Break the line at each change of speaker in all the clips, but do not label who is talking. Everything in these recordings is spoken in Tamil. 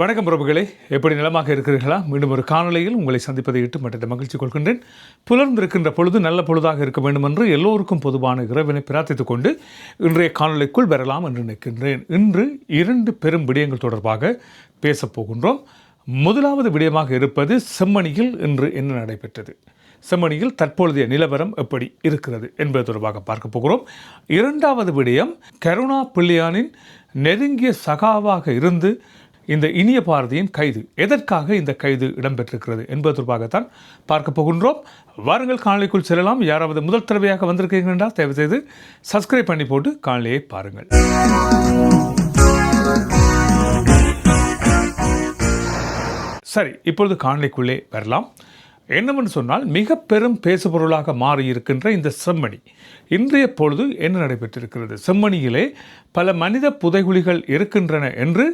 வணக்கம் பிரபுகளே. எப்படி நிலமாக இருக்கிறீர்களா? மீண்டும் ஒரு காணொலியில் உங்களை சந்திப்பதை இட்டு மற்ற மகிழ்ச்சி கொள்கின்றேன். புலர்ந்திருக்கின்ற பொழுது நல்ல பொழுதாக இருக்க வேண்டும் என்று எல்லோருக்கும் பொதுவான இறைவனை பிரார்த்தித்துக் கொண்டு இன்றைய காணொலிக்குள் வரலாம் என்று நினைக்கின்றேன். இன்று இரண்டு பெரும் விடயங்கள் தொடர்பாக பேசப் போகின்றோம். முதலாவது விடயமாக இருப்பது செம்மணியில் இன்று என்ன நடைபெற்றது? செம்மணியில் தற்பொழுதைய நிலவரம் எப்படி இருக்கிறது என்பது தொடர்பாக பார்க்க போகிறோம். இரண்டாவது விடயம் கருணா பிள்ளையானின் நெருங்கிய சகாவாக இருந்து இந்த இனிய பாரதியின் கைது. எதற்காக இந்த கைது இடம்பெற்றிருக்கிறது என்பது தொடர்பாகத்தான் பார்க்க போகின்றோம். வாருங்கள் காணொலிக்குள் செல்லலாம். யாராவது முதல் தடவையாக வந்திருக்கீங்க என்றால் தயவு செய்து சப்ஸ்கிரைப் பண்ணி போட்டு காணொலியை பாருங்கள். சரி இப்பொழுது காணொலிக்குள்ளே வரலாம். என்னவென்று சொன்னால் மிக பெரும் பேசுபொருளாக மாறியிருக்கின்ற இந்த செம்மணி. இன்றைய பொழுது என்ன நடைபெற்றிருக்கிறது? செம்மணியிலே பல மனித புதைகுழிகள் இருக்கின்றன என்று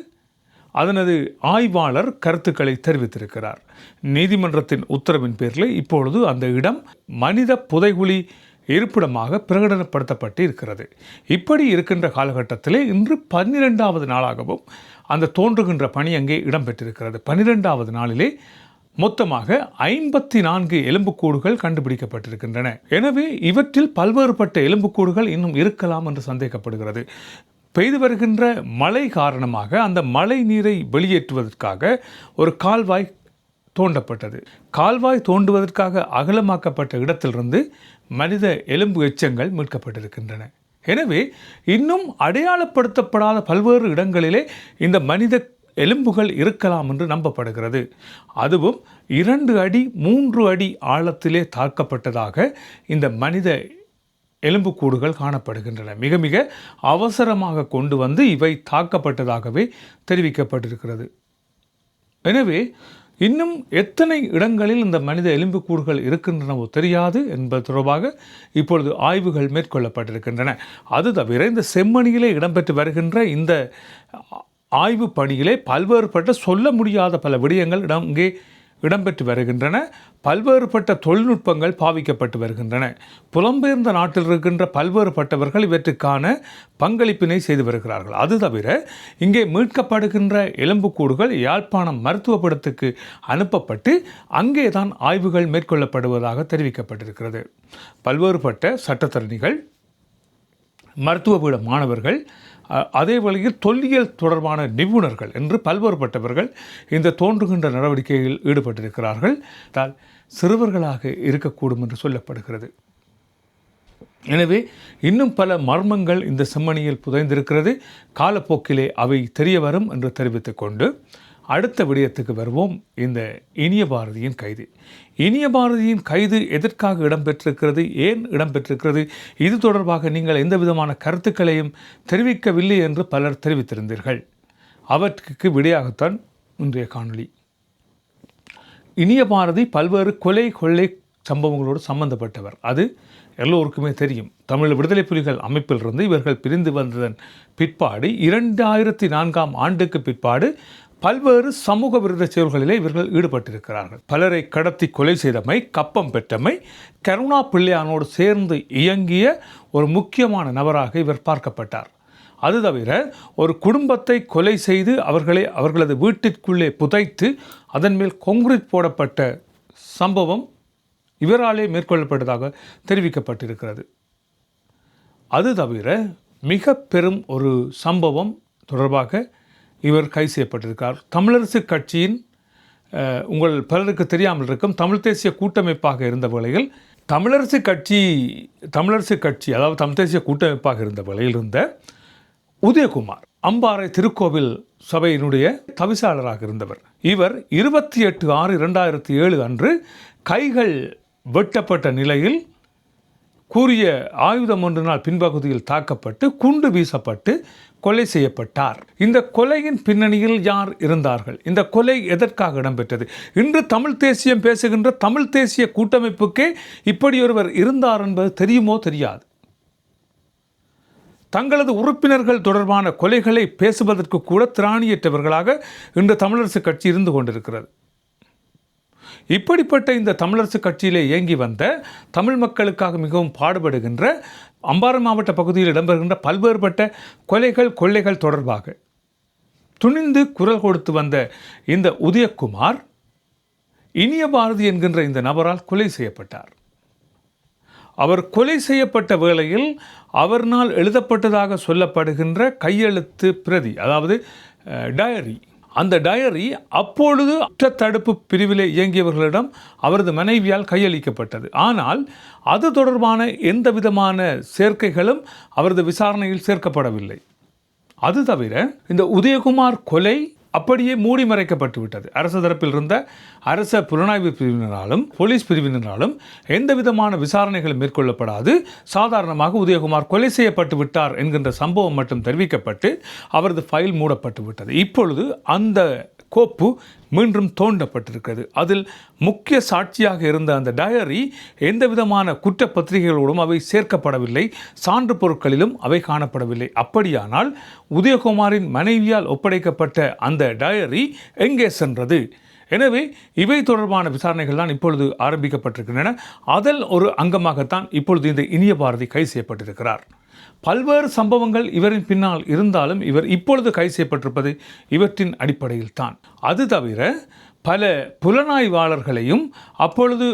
அதனது ஆய்வாளர் கருத்துக்களை தெரிவித்திருக்கிறார். நீதிமன்றத்தின் உத்தரவின் பேரில் இப்பொழுது அந்த இடம் மனித புதைகுழி இருப்பிடமாக பிரகடனப்படுத்தப்பட்டு இருக்கிறது இப்படி இருக்கின்ற காலகட்டத்திலே இன்று பன்னிரெண்டாவது நாளாகவும் அந்த தோன்றுகின்ற பணி அங்கே இடம்பெற்றிருக்கிறது. பன்னிரெண்டாவது நாளிலே மொத்தமாக ஐம்பத்தி நான்கு எலும்புக்கூடுகள் கண்டுபிடிக்கப்பட்டிருக்கின்றன. எனவே இவற்றில் பல்வேறுபட்ட எலும்புக்கூடுகள் இன்னும் இருக்கலாம் என்று சந்தேகப்படுகிறது. பெய்து வருகின்ற மழை காரணமாக அந்த மழை நீரை வெளியேற்றுவதற்காக ஒரு கால்வாய் தோண்டப்பட்டது. கால்வாய் தோண்டுவதற்காக அகலமாக்கப்பட்ட இடத்திலிருந்து மனித எலும்பு எச்சங்கள் மீட்கப்பட்டிருக்கின்றன. எனவே இன்னும் அடையாளப்படுத்தப்படாத பல்வேறு இடங்களிலே இந்த மனித எலும்புகள் இருக்கலாம் என்று நம்பப்படுகிறது. அதுவும் இரண்டு அடி மூன்று அடி ஆழத்திலே தாக்கப்பட்டதாக இந்த மனித எலும்புக்கூடுகள் காணப்படுகின்றன. மிக மிக அவசரமாக கொண்டு வந்து இவை தாக்கப்பட்டதாகவே தெரிவிக்கப்பட்டிருக்கிறது. எனவே இன்னும் எத்தனை இடங்களில் இந்த மனித எலும்புக்கூடுகள் இருக்கின்றனவோ தெரியாது என்பது தொடர்பாக இப்பொழுது ஆய்வுகள் மேற்கொள்ளப்பட்டிருக்கின்றன. அது தவிர இந்த செம்மணியிலே இடம்பெற்று வருகின்ற இந்த ஆய்வு பணியிலே பல்வேறுபட்ட சொல்ல முடியாத பல விடயங்கள் இடம் இங்கே இடம்பெற்று வருகின்றன. பல்வேறுபட்ட தொழில்நுட்பங்கள் பாவிக்கப்பட்டு வருகின்றன. புலம்பெயர்ந்த நாட்டில் இருக்கின்ற பல்வேறுபட்டவர்கள் இவற்றுக்கான பங்களிப்பினை செய்து வருகிறார்கள். அது தவிர இங்கே மீட்கப்படுகின்ற எலும்புக்கூடுகள் யாழ்ப்பாணம் மருத்துவப்படத்துக்கு அனுப்பப்பட்டு அங்கே தான் ஆய்வுகள் மேற்கொள்ளப்படுவதாக தெரிவிக்கப்பட்டிருக்கிறது. பல்வேறுபட்ட சட்டத்தரணிகள் மருத்துவ மாணவர்கள் அதே வழியில் தொல்லியல் தொடர்பான நிபுணர்கள் என்று பல்வேறுபட்டவர்கள் இந்த தோன்றுகின்ற நடவடிக்கையில் ஈடுபட்டிருக்கிறார்கள். தால் சிறுவர்களாக இருக்கக்கூடும் என்று சொல்லப்படுகிறது. எனவே இன்னும் பல மர்மங்கள் இந்த செம்மணியில் புதைந்திருக்கிறது. காலப்போக்கிலே அவை தெரிய வரும் என்று தெரிவித்துக்கொண்டு அடுத்த விடயத்துக்கு வருவோம். இந்த இனிய பாரதியின் கைது. இனிய பாரதியின் கைது எதற்காக இடம்பெற்றிருக்கிறது? ஏன் இடம்பெற்றிருக்கிறது? இது தொடர்பாக நீங்கள் எந்த விதமான கருத்துக்களையும் தெரிவிக்கவில்லை என்று பலர் தெரிவித்திருந்தீர்கள். அவற்றுக்கு விடையாகத்தான் இன்றைய காணொளி. இனிய பாரதி பல்வேறு கொலை கொள்ளை சம்பவங்களோடு சம்பந்தப்பட்டவர். அது எல்லோருக்குமே தெரியும். தமிழ் விடுதலை புலிகள் அமைப்பிலிருந்து இவர்கள் பிரிந்து வந்ததன் பிற்பாடு இரண்டாயிரத்தி நான்காம் ஆண்டுக்கு பிற்பாடு பல்வேறு சமூக விருத செயல்களிலே இவர்கள் ஈடுபட்டிருக்கிறார்கள். பலரை கடத்தி கொலை செய்தமை கப்பம் பெற்றமை கருணா பிள்ளையானோடு சேர்ந்து இயங்கிய ஒரு முக்கியமான நபராக இவர் பார்க்கப்பட்டார். அது தவிர ஒரு குடும்பத்தை கொலை செய்து அவர்களை அவர்களது வீட்டிற்குள்ளே புதைத்து அதன் மேல் கொங்கிரீட் போடப்பட்ட சம்பவம் இவராலே மேற்கொள்ளப்பட்டதாக தெரிவிக்கப்பட்டிருக்கிறது. அது தவிர மிக பெரும் ஒரு சம்பவம் தொடர்பாக இவர் கைது செய்யப்பட்டிருக்கார். தமிழரசு கட்சியின் உங்கள் பலருக்கு தெரியாமல் இருக்கும் தமிழ் தேசிய கூட்டமைப்பாக இருந்த வேளையில் தமிழரசு கட்சி தமிழரசு கட்சி அதாவது தமிழ் தேசிய கூட்டமைப்பாக இருந்த வேளையில் இருந்த உதயகுமார் அம்பாறை திருக்கோவில் சபையினுடைய தவிசாளராக இருந்தவர். இவர் இருபத்தி எட்டு ஆறு இரண்டாயிரத்தி ஏழு அன்று கைகள் வெட்டப்பட்ட நிலையில் கூறிய ஆயுதம் ஒன்றினால் பின்பகுதியில் தாக்கப்பட்டு குண்டு வீசப்பட்டு கொலை செய்யப்பட்டார். இந்த கொலையின் பின்னணியில் யார் இருந்தார்கள்? இந்த கொலை எதற்காக இடம்பெற்றது? இன்று தமிழ் தேசியம் பேசுகின்ற தமிழ் தேசிய கூட்டமைப்புக்கே இப்படி ஒருவர் இருந்தார் என்பது தெரியுமோ தெரியாது. தங்களது உறுப்பினர்கள் தொடர்பான கொலைகளை பேசுவதற்கு கூட திராணியற்றவர்களாக இன்று தமிழரசுக் கட்சி இருந்து கொண்டிருக்கிறது. இப்படிப்பட்ட இந்த தமிழரசு கட்சியிலே இயங்கி வந்த தமிழ் மக்களுக்காக மிகவும் பாடுபடுகின்ற அம்பாறை மாவட்ட பகுதியில் இடம்பெறுகின்ற பல்வேறுபட்ட கொலைகள் கொள்ளைகள் தொடர்பாக துணிந்து குரல் கொடுத்து வந்த இந்த உதயகுமார் இனிய பாரதி என்கின்ற இந்த நபரால் கொலை செய்யப்பட்டார். அவர் கொலை செய்யப்பட்ட வேளையில் அவர்னால் எழுதப்பட்டதாக சொல்லப்படுகின்ற கையெழுத்து பிரதி அதாவது டயரி அந்த டயரி அப்பொழுது குற்றத்தடுப்பு பிரிவில் இயங்கியவர்களிடம் அவரது மனைவியால் கையளிக்கப்பட்டது. ஆனால் அது தொடர்பான எந்த விதமான சேர்க்கைகளும் அவரது விசாரணையில் சேர்க்கப்படவில்லை. அது தவிர இந்த உதயகுமார் கொலை அப்படியே மூடி மறைக்கப்பட்டு விட்டது. அரசு தரப்பில் இருந்த அரச புலனாய்வு பிரிவினராலும் போலீஸ் பிரிவினராலும் எந்த விதமான விசாரணைகளும் மேற்கொள்ளப்படாது. சாதாரணமாக உதயகுமார் கொலை செய்யப்பட்டு விட்டார் என்கின்ற சம்பவம் மட்டும் தெரிவிக்கப்பட்டு அவரது ஃபைல் மூடப்பட்டு விட்டது. இப்பொழுது அந்த கோப்பு மீண்டும் தோண்டப்பட்டிருக்கிறது. அதில் முக்கிய சாட்சியாக இருந்த அந்த டயரி எந்த விதமான குற்றப்பத்திரிகைகளோடும் அவை சேர்க்கப்படவில்லை. சான்று பொருட்களிலும் அவை காணப்படவில்லை. அப்படியானால் உதயகுமாரின் மனைவியால் ஒப்படைக்கப்பட்ட அந்த டயரி எங்கே சென்றது? எனவே இவை தொடர்பான விசாரணைகள் தான் இப்பொழுது ஆரம்பிக்கப்பட்டிருக்கின்றன. அதில் ஒரு அங்கமாகத்தான் இப்பொழுது இந்த இனிய பாரதி கைது செய்யப்பட்டிருக்கிறார். பல்வேறு சம்பவங்கள் இவரின் பின்னால் இருந்தாலும் இவர் இப்பொழுது கைது செய்யப்பட்டிருப்பது இவற்றின் அடிப்படையில் தான் அது தவிர பல புலனாய்வாளர்களையும் அப்பொழுது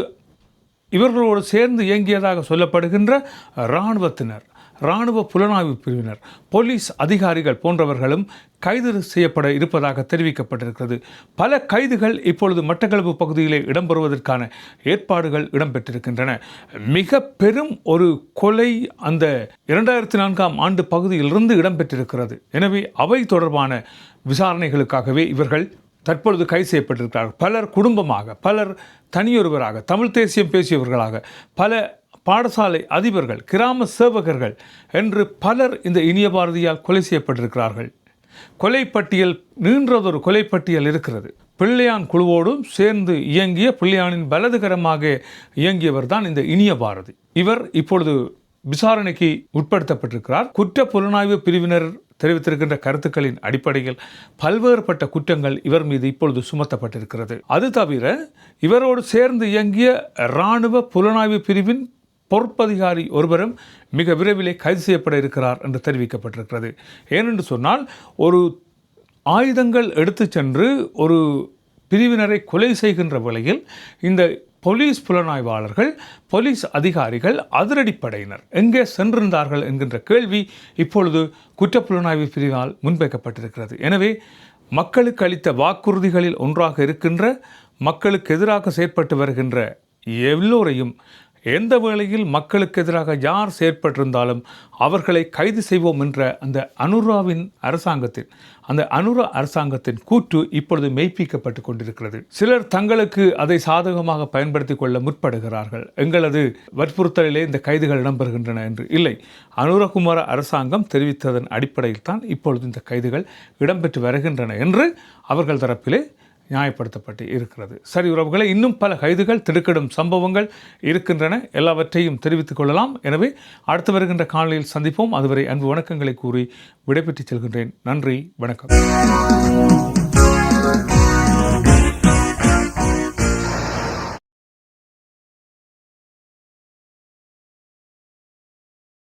இவர்களோடு சேர்ந்து இயங்கியதாக சொல்லப்படுகின்ற இராணுவத்தினர் இராணுவ புலனாய்வு பிரிவினர் போலீஸ் அதிகாரிகள் போன்றவர்களும் கைது செய்யப்பட இருப்பதாக தெரிவிக்கப்பட்டிருக்கிறது. பல கைதுகள் இப்பொழுது மட்டக்களப்பு பகுதியிலே இடம்பெறுவதற்கான ஏற்பாடுகள் இடம்பெற்றிருக்கின்றன. மிக பெரும் ஒரு கொலை அந்த இரண்டாயிரத்தி நான்காம் ஆண்டு பகுதியிலிருந்து இடம்பெற்றிருக்கிறது. எனவே அவை தொடர்பான விசாரணைகளுக்காகவே இவர்கள் தற்பொழுது கைது செய்யப்பட்டிருக்கிறார்கள். பலர் குடும்பமாக பலர் தனியொருவராக தமிழ் தேசியம் பேசியவர்களாக பல பாடசாலை அதிபர்கள் கிராம சேவகர்கள் என்று பலர் இந்த இனிய பாரதியால் கொலை செய்யப்பட்டிருக்கிறார்கள். கொலைப்பட்டியல் நீன்றதொரு கொலைப்பட்டியல் இருக்கிறது. பிள்ளையான் குழுவோடும் சேர்ந்து இயங்கிய பிள்ளையானின் பலதுகரமாக இயங்கியவர் தான் இந்த இனிய பாரதி. இவர் இப்பொழுது விசாரணைக்கு உட்படுத்தப்பட்டிருக்கிறார். குற்ற புலனாய்வு பிரிவினர் தெரிவித்திருக்கின்ற கருத்துக்களின் அடிப்படையில் பல்வேறுபட்ட குற்றங்கள் இவர் மீது இப்பொழுது சுமத்தப்பட்டிருக்கிறது. அது தவிர இவரோடு சேர்ந்து இயங்கிய இராணுவ புலனாய்வு பிரிவின் பொறுப்பதிகாரி ஒருவரும் மிக விரைவிலே கைது செய்யப்பட இருக்கிறார் என்று தெரிவிக்கப்பட்டிருக்கிறது. ஏனென்று சொன்னால் ஒரு ஆயுதங்கள் எடுத்து சென்று ஒரு பிரிவினரை கொலை செய்கின்ற வேளையில் இந்த போலீஸ் புலனாய்வாளர்கள் போலீஸ் அதிகாரிகள் அதிரடிப்படையினர். எங்கே சென்றிருந்தார்கள் என்கின்ற கேள்வி இப்பொழுது குற்றப்புலனாய்வு பிரிவால் முன்வைக்கப்பட்டிருக்கிறது. எனவே மக்களுக்கு அளித்த வாக்குறுதிகளில் ஒன்றாக இருக்கின்ற மக்களுக்கு எதிராக செயற்பட்டு வருகின்ற எல்லோரையும் எந்த வேளையில் மக்களுக்கு எதிராக யார் செயற்பட்டிருந்தாலும் அவர்களை கைது செய்வோம் என்ற அந்த அனுராவின் அரசாங்கத்தின் அந்த அனுரா அரசாங்கத்தின் கூற்று இப்பொழுது மெய்ப்பிக்கப்பட்டு கொண்டிருக்கிறது. சிலர் தங்களுக்கு அதை சாதகமாக பயன்படுத்திக் கொள்ள முற்படுகிறார்கள். எங்களது வற்புறுத்தலிலே இந்த கைதுகள் இடம்பெறுகின்றன என்று இல்லை. அனுரகுமார அரசாங்கம் தெரிவித்ததன் அடிப்படையில் தான் இப்பொழுது இந்த கைதுகள் இடம்பெற்று வருகின்றன என்று அவர்கள் தரப்பிலே நியாயப்படுத்தப்பட்டு இருக்கிறது. சரி உறவுகளை இன்னும் பல கைதுகள் திடுக்கிடும் சம்பவங்கள் இருக்கின்றன. எல்லாவற்றையும் தெரிவித்துக் கொள்ளலாம். எனவே அடுத்து வருகின்ற காலையில் சந்திப்போம். அதுவரை அன்பு வணக்கங்களை கூறி விடைபெற்றுச் செல்கின்றேன். நன்றி வணக்கம்.